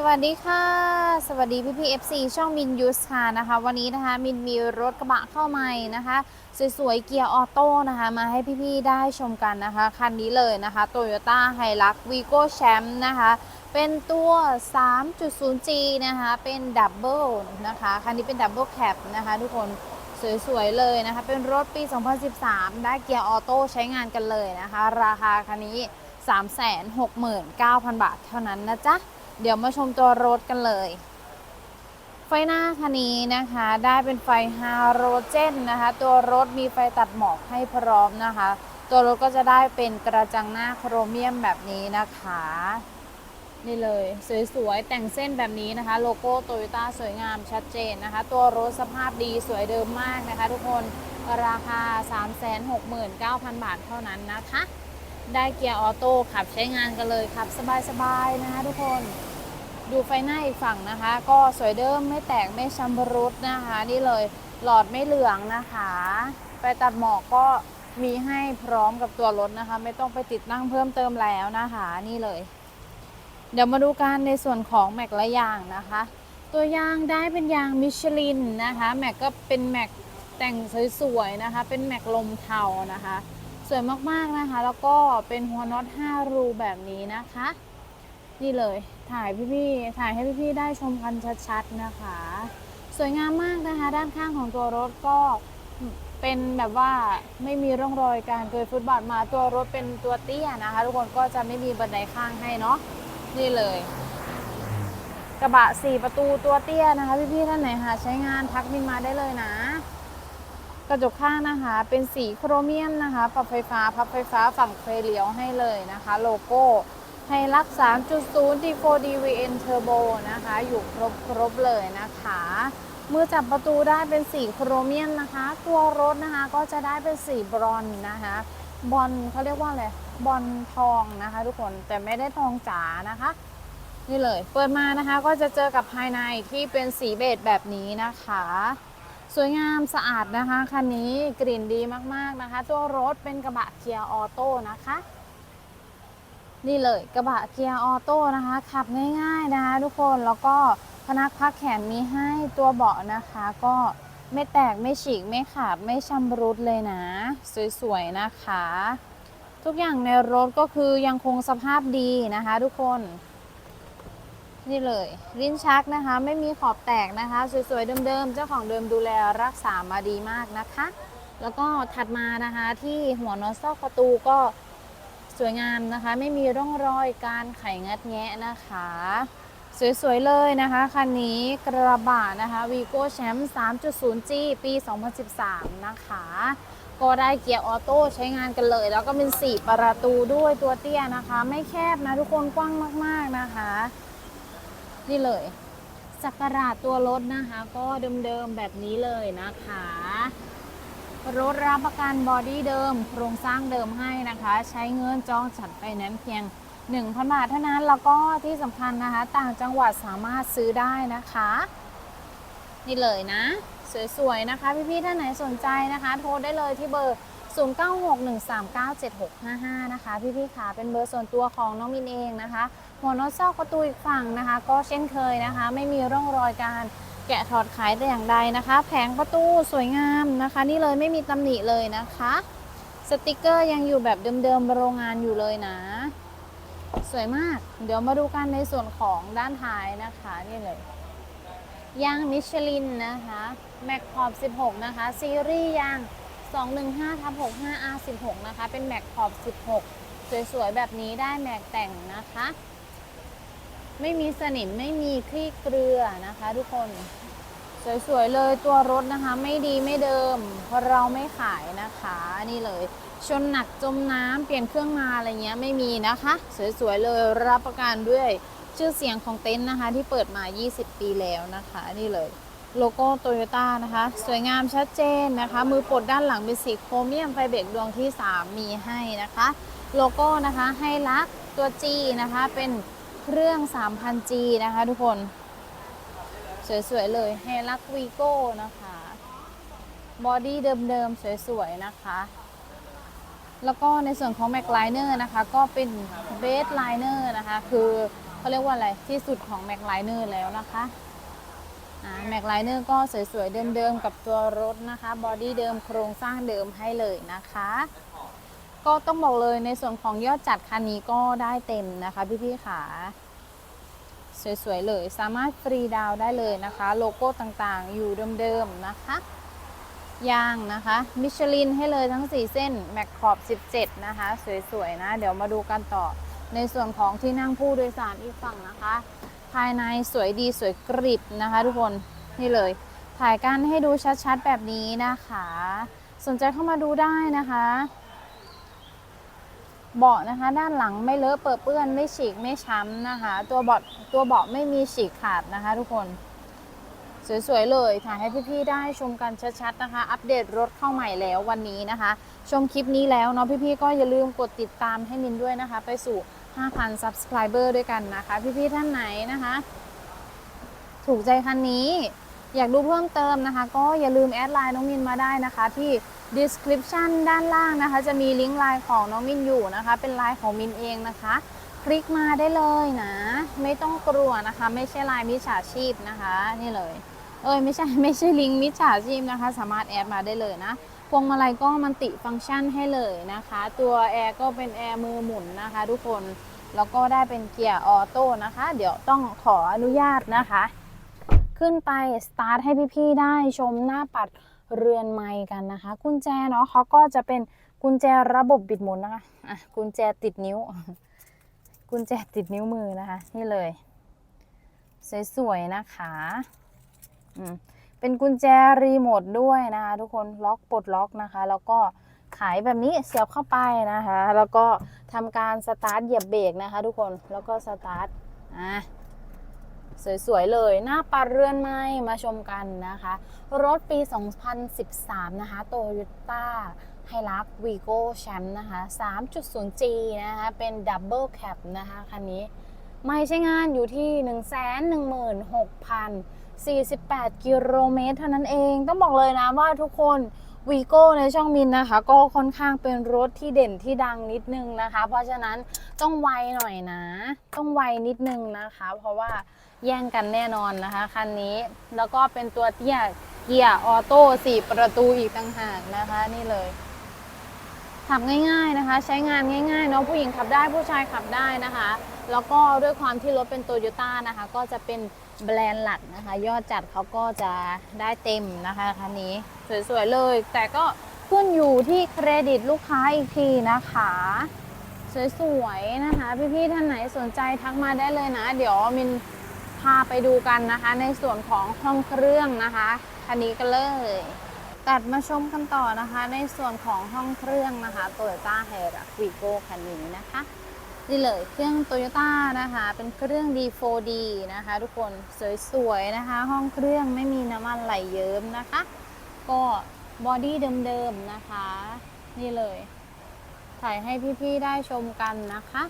สวัสดีค่ะ สวัสดีพี่พีเอฟซีช่องมินยูสค่ะนะคะ วันนี้นะคะมินมีรถกระบะเข้าใหม่นะคะ สวยๆเกียร์ออโต้นะคะ มาให้พี่ๆได้ชมกันนะคะ คันนี้เลยนะคะ Toyota h i l u x Vigo Champ นะคะ เป็นตัว 3.0G นะคะ เป็นดับเบิลนะคะ คันนี้เป็นดับเบิลแคปนะคะทุกคนสวยๆเลยนะคะ เป็นรถปี 2013 ได้เกียร์ออโต้ใช้งานกันเลยนะคะ ราคาคันนี้ 369,000 บาทเท่านั้นนะจ๊ะ เดี๋ยวมาชมตัวรถกันเลย ไฟหน้าคันนี้นะคะ ได้เป็นไฟฮาโรเจนนะคะ ตัวรถมีไฟตัดหมอกให้พร้อมนะคะ ตัวรถก็จะได้เป็นกระจังหน้าโครเมียมแบบนี้นะคะ นี่เลยสวยๆ แต่งเส้นแบบนี้นะคะ โลโก้โตโยต้าสวยงามชัดเจนนะคะ ตัวรถสภาพดีสวยเดิมมากนะคะ ทุกคนราคา 369,000 บาทเท่านั้นนะคะ ได้เกียร์ออโต้ขับใช้งานกันเลยขับ สบายๆนะคะทุกคนดูไฟหน้าอีกฝั่งนะคะ ก็สวยเดิมไม่แตกไม่ชำรุดนะคะ นี่เลยหลอดไม่เหลืองนะคะไฟตัดหมอกก็มีให้พร้อมกับตัวรถนะคะ ไม่ต้องไปติดตั้งเพิ่มเติมแล้วนะคะ นี่เลย เดี๋ยวมาดูกันในส่วนของแม็กและยางนะคะ ตัวยางได้เป็นยางมิชลินนะคะแม็กก็เป็นแม็กแต่งสวยๆนะคะ เป็นแม็กลมเทานะคะ สวยมากๆนะคะ แล้วก็เป็นหัวน็อต 5 รูแบบนี้นะคะ นี่เลยถ่ายพี่ๆถ่ายให้พี่ๆได้ชมกันชัดๆนะคะ สวยงามมากนะคะ ด้านข้างของตัวรถก็เป็นแบบว่าไม่มีร่องรอยการเกยฟุตบาทมาตัวรถเป็นตัวเตี้ยนะคะ ทุกคนก็จะไม่มีบันไดข้างให้เนาะนี่เลย กระบะ 4 ประตูตัวเตี้ยนะคะ พี่ๆท่านไหนหาใช้งานทักมินมาได้เลยนะ กระจกข้างนะคะเป็นสีโครเมียมนะคะ ปรับไฟฟ้าพับไฟฟ้าฝั่งไฟเลี้ยวให้เลยนะคะ โลโก้ไฮลัก 3.0 D4 DVN Turbo นะคะ อยู่ครบครบเลยนะคะ มือจับประตูได้เป็นสีโครเมียมนะคะ ตัวรถนะคะก็จะได้เป็นสีบรอนนะคะ บอลเขาเรียกว่าอะไร บอลทองนะคะทุกคน แต่ไม่ได้ทองจ๋านะคะนี่เลย เปิดมานะคะก็จะเจอกับภายในที่เป็นสีเบจแบบนี้นะคะ สวยงามสะอาดนะคะคันนี้กลิ่นดีมากๆนะคะ ตัวรถเป็นกระบะเกียร์ออโต้นะคะ นี่เลยกระบะเกียร์ออโต้นะคะ ขับง่ายๆนะคะทุกคนแล้วก็พนักพักแขนมีให้ตัวเบาะนะคะ ก็ไม่แตกไม่ฉีกไม่ขาดไม่ชำรุดเลยนะ สวยๆนะคะ ทุกอย่างในรถก็คือยังคงสภาพดีนะคะ ทุกคน นี่เลยลิ้นชักนะคะ ไม่มีขอบแตกนะคะ สวยๆเดิมๆเจ้าของเดิมดูแลรักษามาดีมากนะคะ แล้วก็ถัดมานะคะที่หัวนอตซอกประตูก็สวยงามนะคะ ไม่มีร่องรอยการไขงัดแงะนะคะ สวยๆเลยนะคะคันนี้กระบะนะคะ Vigo Champ 3.0G ปี 2013 นะคะ ก็ได้เกียร์ออโต้ใช้งานกันเลย แล้วก็เป็น 4 ประตูด้วยตัวเตี้ยนะคะ ไม่แคบนะทุกคนกว้างมากๆนะคะ นี่เลยสักการะตัวรถนะคะ ก็เดิมๆแบบนี้เลยนะคะ รถรับประกันบอดี้เดิม โครงสร้างเดิมให้นะคะ ใช้เงินจองจัดไปนั้นเพียง 1,000 บาทเท่านั้น แล้วก็ที่สำคัญนะคะ ต่างจังหวัดสามารถซื้อได้นะคะ นี่เลยนะ สวยๆนะคะ พี่ๆท่านไหนสนใจนะคะ โทรได้เลยที่เบอร์ 0961397655 นะคะ พี่ๆค่ะเป็นเบอร์ส่วนตัวของน้องมินเองนะคะ หัวนอซอกประตูอีกฝั่งนะคะ ก็เช่นเคยนะคะ ไม่มีร่องรอยการแกะถอดขายแต่อย่างใดนะคะ แผงประตูสวยงามนะคะ นี่เลยไม่มีตำหนิเลยนะคะ สติกเกอร์ยังอยู่แบบเดิมๆโรงงานอยู่เลยนะ สวยมาก เดี๋ยวมาดูกันในส่วนของด้านท้ายนะคะนี่เลยยางมิชลินนะคะแม็กขอบ 16 นะคะ ซีรีส์ยาง 215ทับ65 R16 นะคะ เป็นแม็กขอบ 16 สวยๆ แบบนี้ได้แม็กแต่งนะคะ ไม่มีสนิมไม่มีคลี่เกลือนะคะทุกคน สวยๆเลยตัวรถนะคะ ไม่ดีไม่เดิม เพราะเราไม่ขายนะคะนี่เลย ชนหนักจมน้ำเปลี่ยนเครื่องมาอะไรเงี้ยไม่มีนะคะ สวยๆเลยรับประกันด้วยชื่อเสียงของเต็นท์นะคะ ที่เปิดมา 20 ปีแล้วนะคะ นี่เลยโลโก้โตโยต้านะคะ สวยงามชัดเจนนะคะ มือปลดด้านหลังเป็นสีโครเมียมไฟเบรกดวงที่ 3 มีให้นะคะ โลโก้นะคะให้ลักตัว G นะคะเป็น เครื่อง 3,000G นะคะทุกคน สวยๆเลยเฮลักวีโก้นะคะ บอดี้เดิมๆ สวยๆ นะคะ แล้วก็ในส่วนของแม็กไลเนอร์นะคะ ก็เป็นเบสไลเนอร์นะคะ คือเขาเรียกว่าอะไรที่สุดของแม็กไลเนอร์แล้วนะคะแม็กไลเนอร์ก็สวยๆ เดิมๆ กับตัวรถนะคะ บอดี้เดิมโครงสร้างเดิมให้เลยนะคะ ก็ต้องบอกเลยในส่วนของยอดจัดคันนี้ก็ได้เต็มนะคะพี่ๆขาสวยๆเลย สามารถฟรีดาวได้เลยนะคะ โลโก้ต่างๆ อยู่เดิมๆนะคะยางนะคะ มิชลินให้เลยทั้ง 4 เส้น แม็กขอบ 17 นะคะ สวยๆนะ เดี๋ยวมาดูกันต่อในส่วนของที่นั่งผู้โดยสารอีกฝั่งนะคะ ภายในสวยดีสวยกริบนะคะ ทุกคนนี่เลย ถ่ายกันให้ดูชัดๆแบบนี้นะคะ สนใจเข้ามาดูได้นะคะ เบาะนะคะด้านหลังไม่เลอะเปื้อนเปื้อนไม่ฉีกไม่ช้ำนะคะ ตัวเบาะตัวเบาะไม่มีฉีกขาดนะคะ ทุกคนสวยๆเลยถ่ายให้พี่ๆได้ชมกันชัดๆนะคะ อัปเดตรถเข้าใหม่แล้ววันนี้นะคะ ชมคลิปนี้แล้วเนาะพี่ๆก็อย่าลืมกดติดตามให้มินด้วยนะคะ ไปสู่ 5,000 subscriber ด้วยกันนะคะ พี่ๆท่านไหนนะคะ ถูกใจคันนี้ อยากดูเพิ่มเติมนะคะ ก็อย่าลืมแอดไลน์น้องมินมาได้นะคะที่ description ด้านล่างนะคะ จะมีลิงก์ไลน์ของน้องมินอยู่นะคะ เป็นไลน์ของมินเองนะคะ คลิกมาได้เลยนะ ไม่ต้องกลัวนะคะ ไม่ใช่ไลน์มิจฉาชีพนะคะ นี่เลย เอ้ยไม่ใช่ไม่ใช่ลิงก์มิจฉาชีพนะคะ สามารถแอดมาได้เลยนะพวงมาลัยก็มันติฟังก์ชันให้เลยนะคะ ตัวแอร์ก็เป็นแอร์มือหมุนนะคะ ทุกคนแล้วก็ได้เป็นเกียร์ออโต้นะคะ เดี๋ยวต้องขออนุญาตนะคะ ขึ้นไปสตาร์ทให้พี่ๆได้ชมหน้าปัด เรือนไม้กันนะคะ กุญแจเนาะเขาก็จะเป็นกุญแจระบบบิดหมุนนะคะอะกุญแจติดนิ้ว กุญแจติดนิ้วมือนะคะ นี่เลย สวยๆนะคะอืมเป็นกุญแจรีโมทด้วยนะคะ ทุกคนล็อกปลดล็อกนะคะ แล้วก็ขายแบบนี้เสียบเข้าไปนะคะ แล้วก็ทำการสตาร์ทเหยียบเบรกนะคะ ทุกคนแล้วก็สตาร์ทอะ สวยๆเลย หน้าปัดเรือนไม้มาชมกันนะคะ รถปี 2013 นะคะโตโยต้าไฮรักวีโก้แชมป์นะคะ 3.0G นะคะ เป็นดับเบิลแคปนะคะ คันนี้ ไม่ใช่งานอยู่ที่ 116,048 กิโลเมตรเท่านั้นเอง ต้องบอกเลยนะว่าทุกคนวีโก้ในช่องมินนะคะ ก็ค่อนข้างเป็นรถที่เด่นที่ดังนิดนึงนะคะ เพราะฉะนั้นต้องไวหน่อยนะ ต้องไวนิดนึงนะคะ เพราะว่า แย่งกันแน่นอนนะคะคันนี้แล้วก็เป็นตัวเตี้ยเกียร์ออโต้สี่ประตูอีกต่างหากนะคะนี่เลยขับง่ายๆนะคะ ใช้งานง่ายๆเนาะผู้หญิงขับได้ผู้ชายขับได้นะคะ แล้วก็ด้วยความที่รถเป็นโตโยต้านะคะ ก็จะเป็นแบรนด์หลักนะคะ ยอดจัดเขาก็จะได้เต็มนะคะคันนี้สวยๆเลย แต่ก็ขึ้นอยู่ที่เครดิตลูกค้าอีกทีนะคะ สวยๆนะคะ พี่ๆท่านไหนสนใจทักมาได้เลยนะ เดี๋ยวมินาไปดูกันนะคะ ในส่วนของห้องเครื่องนะคะคันนี้กันเลยตัดมาชมกันต่อนะคะ ในส่วนของห้องเครื่องนะคะ Toyota h i r u x Vigo คันนี้นะคะนี่เลยเครื่อง Toyota นะคะ เป็นเครื่อง D4D นะคะ ทุกคนสวยๆนะคะ ห้องเครื่องไม่มีน้ำมันไหลเยิ้มนะคะ ก็บอดี้เดิมๆนะคะ นี่เลย ถ่ายให้พี่ๆได้ชมกันนะคะ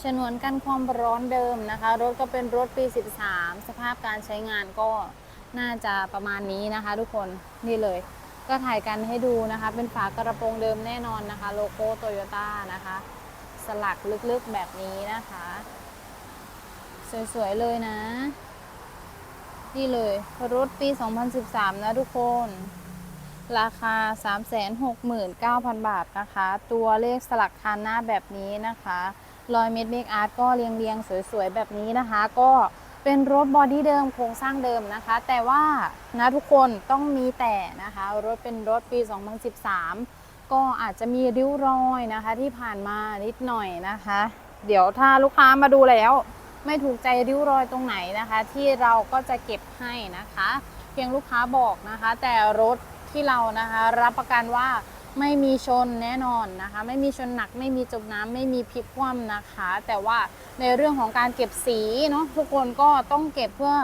ชนวนกันความร้อนเดิมนะคะ รถก็เป็นรถปี 13 สภาพการใช้งานก็น่าจะประมาณนี้นะคะ ทุกคนนี่เลย ก็ถ่ายกันให้ดูนะคะ เป็นฝากระโปรงเดิมแน่นอนนะคะ โลโก้โตโยต้านะคะ สลักลึกๆแบบนี้นะคะ สวยๆเลยนะ นี่เลย รถปี 2013 นะทุกคนราคา 369,000 บาทนะคะ ตัวเลขสลักคันหน้าแบบนี้นะคะ รอยเม็ดเมกอาร์ตก็เรียงเรียงๆ สวยๆ แบบนี้นะคะ ก็เป็นรถบอดี้เดิมโครงสร้างเดิมนะคะ แต่ว่านะทุกคนต้องมีแต่นะคะ รถเป็นรถปี 2013 ก็อาจจะมีริ้วรอยนะคะ ที่ผ่านมานิดหน่อยนะคะ เดี๋ยวถ้าลูกค้ามาดูแล้วไม่ถูกใจริ้วรอยตรงไหนนะคะ ที่เราก็จะเก็บให้นะคะ เพียงลูกค้าบอกนะคะ แต่รถที่เรานะคะ รับประกันว่า ไม่มีชนแน่นอนนะคะ ไม่มีชนหนักไม่มีจมน้ำไม่มีพลิกคว่ำนะคะ แต่ว่าในเรื่องของการเก็บสีเนาะทุกคนก็ต้องเก็บเพื่อ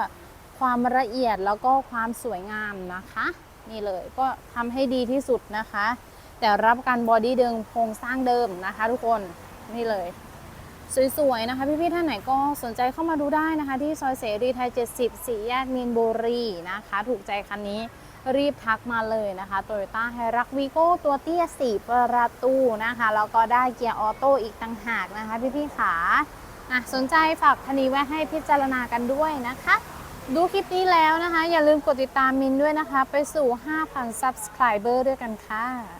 ความละเอียดแล้วก็ความสวยงามนะคะ นี่เลยก็ทำให้ดีที่สุดนะคะ แต่รับกันบอดี้เดิมโครงสร้างเดิมนะคะ ทุกคนนี่เลย สวยๆนะคะ พี่ๆท่านไหนก็สนใจเข้ามาดูได้นะคะ ที่ซอยเสรีไทย 70 สี่แยกมีนบุรีนะคะ ถูกใจคันนี้ รีบทักมาเลยนะคะ t o y ยต้าไฮรักวีโก้ตัวเตี้ย4ประตูนะคะ แล้วก็ได้เกียร์ออโต้อีกต่างหากนะคะ พี่ๆขาอะสนใจฝากคันนี้ไว้ให้พิจารณากันด้วยนะคะ ดูคลิปนี้แล้วนะคะ อย่าลืมกดติดตามมินด้วยนะคะ ไปสู่ 5,000 subscriber ด้วยกันค่ะ